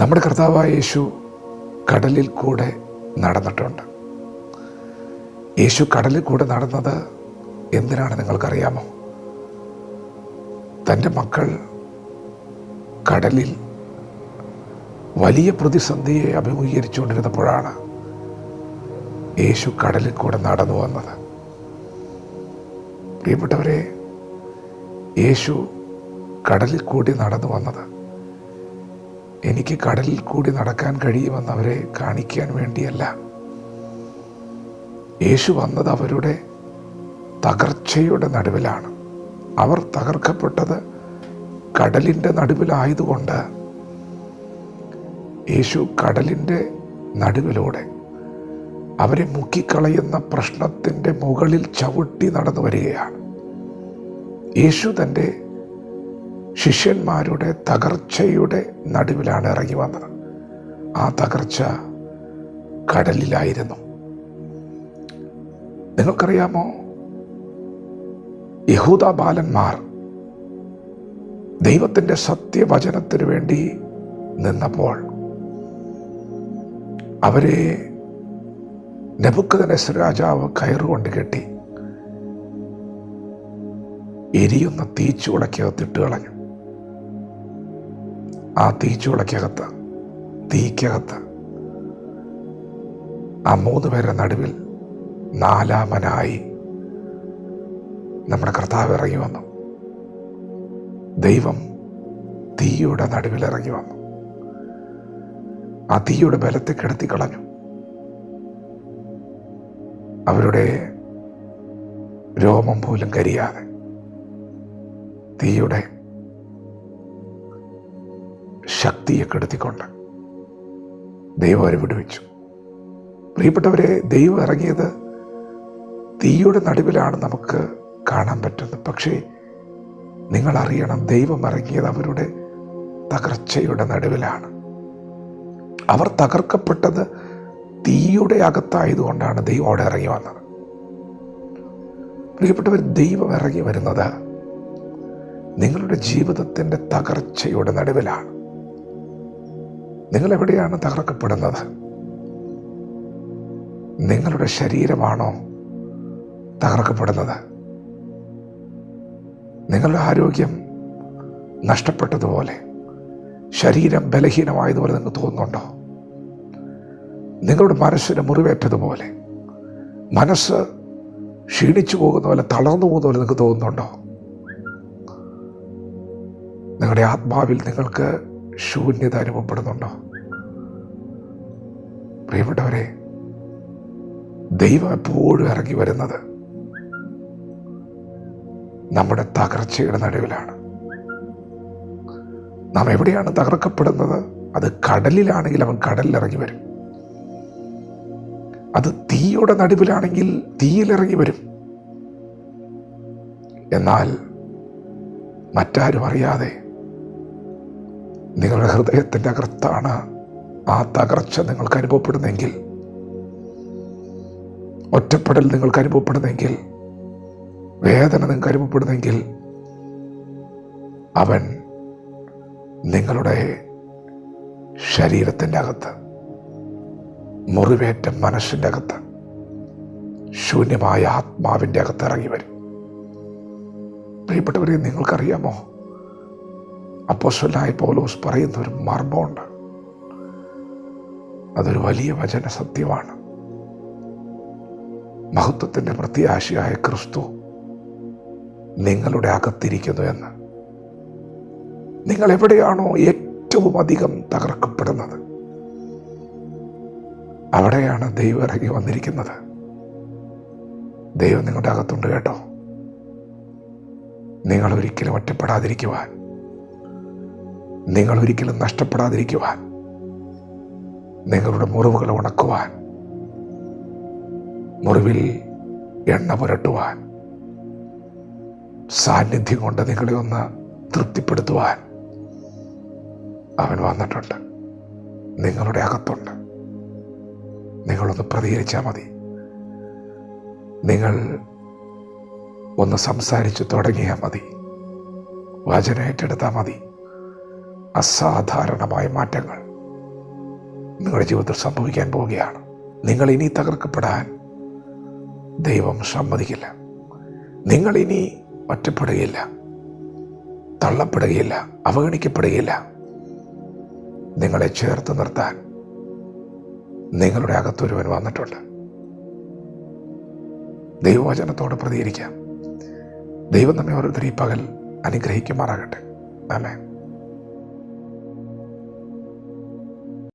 നമ്മുടെ കർത്താവായ യേശു കടലിൽ കൂടെ നടന്നിട്ടുണ്ട്. യേശു കടലിൽ കൂടെ നടന്നത് എന്തിനാണ് നിങ്ങൾക്കറിയാമോ? തന്റെ മക്കൾ കടലിൽ വലിയ പ്രതിസന്ധിയെ അഭിമുഖീകരിച്ചുകൊണ്ടിരുന്നപ്പോഴാണ് യേശു കടലിൽ കൂടെ നടന്നു വന്നത്. പ്രിയപ്പെട്ടവരെ യേശു കടലിൽ കൂടി നടന്നു വന്നത് എനിക്ക് കടലിൽ കൂടി നടക്കാൻ കഴിയുമെന്ന് അവരെ കാണിക്കാൻ വേണ്ടിയല്ല. യേശു വന്നത് അവരുടെ തകർച്ചയുടെ നടുവിലാണ്. അവർ തകർക്കപ്പെട്ടത് കടലിന്റെ നടുവിലായതുകൊണ്ട്. യേശു കടലിന്റെ നടുവിലൂടെ അവരെ മുക്കിക്കളയുന്ന പ്രശ്നത്തിന്റെ മുകളിൽ ചവിട്ടി നടന്നു വരികയാണ്. യേശു തന്റെ ശിഷ്യന്മാരുടെ തകർച്ചയുടെ നടുവിലാണ് ഇറങ്ങി വന്നത്. ആ തകർച്ച കടലിലായിരുന്നു. നിങ്ങൾക്കറിയാമോ? യഹൂദ ബാലന്മാർ ദൈവത്തിന്റെ സത്യവചനത്തിനു വേണ്ടി നിന്നപ്പോൾ അവരെ നെബുക്കദനസ് രാജാവ് കയറുകൊണ്ട് കെട്ടി എരിയുന്ന തീച്ചുടക്കിയത് കളഞ്ഞു. ആ തീച്ചുളക്കകത്ത് തീക്കകത്ത്. ആ മൂന്ന് പേരുടെ നടുവിൽ നാലാമനായി നമ്മുടെ കർത്താവ് ഇറങ്ങി വന്നു. ദൈവം തീയുടെ നടുവിൽ ഇറങ്ങി വന്നു. ആ തീയുടെ ബലത്തെ കിടത്തി കളഞ്ഞു. അവരുടെ രോമം പോലും കരിയാതെ തീയുടെ ശക്തിയെ കെടുത്തിക്കൊണ്ട് ദൈവം അവരെ വിടുവിച്ചു. പ്രിയപ്പെട്ടവരെ ദൈവം ഇറങ്ങിയത് തീയുടെ നടുവിലാണ് നമുക്ക് കാണാൻ പറ്റുന്നത്. പക്ഷേ നിങ്ങൾ അറിയണം ദൈവം ഇറങ്ങിയത് അവരുടെ തകർച്ചയുടെ നടുവിലാണ്. അവർ തകർക്കപ്പെട്ടത് തീയുടെ അകത്തായതുകൊണ്ടാണ് ദൈവം അവിടെ ഇറങ്ങി വന്നത്. പ്രിയപ്പെട്ടവർ ദൈവം ഇറങ്ങി വരുന്നത് നിങ്ങളുടെ ജീവിതത്തിന്റെ തകർച്ചയുടെ നടുവിലാണ്. നിങ്ങൾ എവിടെയാണ് തകർക്കപ്പെടുന്നത്? നിങ്ങളുടെ ശരീരമാണോ തകർക്കപ്പെടുന്നത്? നിങ്ങളുടെ ആരോഗ്യം നഷ്ടപ്പെട്ടതുപോലെ ശരീരം ബലഹീനമായതുപോലെ നിങ്ങൾക്ക് തോന്നുന്നുണ്ടോ? നിങ്ങളുടെ മനസ്സിന് മുറിവേറ്റതുപോലെ മനസ്സ് ക്ഷീണിച്ചു പോകുന്ന പോലെ തളർന്നു പോകുന്ന പോലെ നിങ്ങൾക്ക് തോന്നുന്നുണ്ടോ? നിങ്ങളുടെ ആത്മാവിൽ നിങ്ങൾക്ക് ശൂന്യത അനുഭവപ്പെടുന്നുണ്ടോ? പ്രിയപ്പെട്ടവരെ ദൈവം എപ്പോഴും ഇറങ്ങി വരുന്നത് നമ്മുടെ തകർച്ചയുടെ നടുവിലാണ്. നാം എവിടെയാണ് തകർക്കപ്പെടുന്നത്? അത് കടലിലാണെങ്കിൽ അവൻ കടലിൽ ഇറങ്ങി വരും. അത് തീയുടെ നടുവിലാണെങ്കിൽ തീയിലിറങ്ങി വരും. എന്നാൽ മറ്റാരും അറിയാതെ നിങ്ങളുടെ ഹൃദയത്തിന്റെ അകർത്താണ് ആ തകർച്ച നിങ്ങൾക്ക് അനുഭവപ്പെടുന്നെങ്കിൽ ഒറ്റപ്പെടൽ നിങ്ങൾക്ക് അനുഭവപ്പെടുന്നെങ്കിൽ വേദന നിങ്ങൾക്ക് അനുഭവപ്പെടുന്നെങ്കിൽ അവൻ നിങ്ങളുടെ ശരീരത്തിന്റെ അകത്ത് മുറിവേറ്റ മനസ്സിന്റെ അകത്ത് ശൂന്യമായ ആത്മാവിന്റെ അകത്ത് ഇറങ്ങി വരും. പ്രിയപ്പെട്ടവരെ നിങ്ങൾക്കറിയാമോ? അപ്പോസ്വലായ പൗലോസ് പറയുന്ന ഒരു മർമ്മമുണ്ട്. അതൊരു വലിയ വചന സത്യമാണ്. മഹത്വത്തിന്റെ പ്രത്യാശയായ ക്രിസ്തു നിങ്ങളുടെ അകത്തിരിക്കുന്നു എന്ന്. നിങ്ങൾ എവിടെയാണോ ഏറ്റവും അധികം തകർക്കപ്പെടുന്നത്? അവിടെയാണ് ദൈവം ഇറങ്ങി വന്നിരിക്കുന്നത്. ദൈവം നിങ്ങളുടെ അകത്തുണ്ട് കേട്ടോ. നിങ്ങൾ ഒരിക്കലും ഒറ്റപ്പെടാതിരിക്കുവാൻ. നിങ്ങൾ ഒരിക്കലും നഷ്ടപ്പെടാതിരിക്കുവാൻ നിങ്ങളുടെ മുറിവുകൾ ഉണക്കുവാൻ മുറിവിൽ എണ്ണ പുരട്ടുവാൻ സാന്നിധ്യം കൊണ്ട് നിങ്ങളെ ഒന്ന് തൃപ്തിപ്പെടുത്തുവാൻ അവൻ വന്നിട്ടുണ്ട്. നിങ്ങളുടെ അകത്തുണ്ട്. നിങ്ങളൊന്ന് പ്രതികരിച്ചാൽ മതി. നിങ്ങൾ ഒന്ന് സംസാരിച്ചു തുടങ്ങിയാൽ മതി. വചന ഏറ്റെടുത്താൽ മതി. അസാധാരണമായ മാറ്റങ്ങൾ നിങ്ങളുടെ ജീവിതത്തിൽ സംഭവിക്കാൻ പോവുകയാണ്. നിങ്ങൾ ഇനി തകർക്കപ്പെടാൻ ദൈവം സമ്മതിക്കില്ല. നിങ്ങൾ ഇനി ഒറ്റപ്പെടുകയില്ല തള്ളപ്പെടുകയില്ല അവഗണിക്കപ്പെടുകയില്ല. നിങ്ങളെ ചേർത്ത് നിർത്താൻ നിങ്ങളുടെ അകത്തൊരുവൻ വന്നിട്ടുണ്ട്. ദൈവവചനത്തോട് പ്രതികരിക്കാം. ദൈവം നമ്മെ ഓരോരുത്തരും ഈ പകൽ അനുഗ്രഹിക്കുമാറാകട്ടെ. ആമേ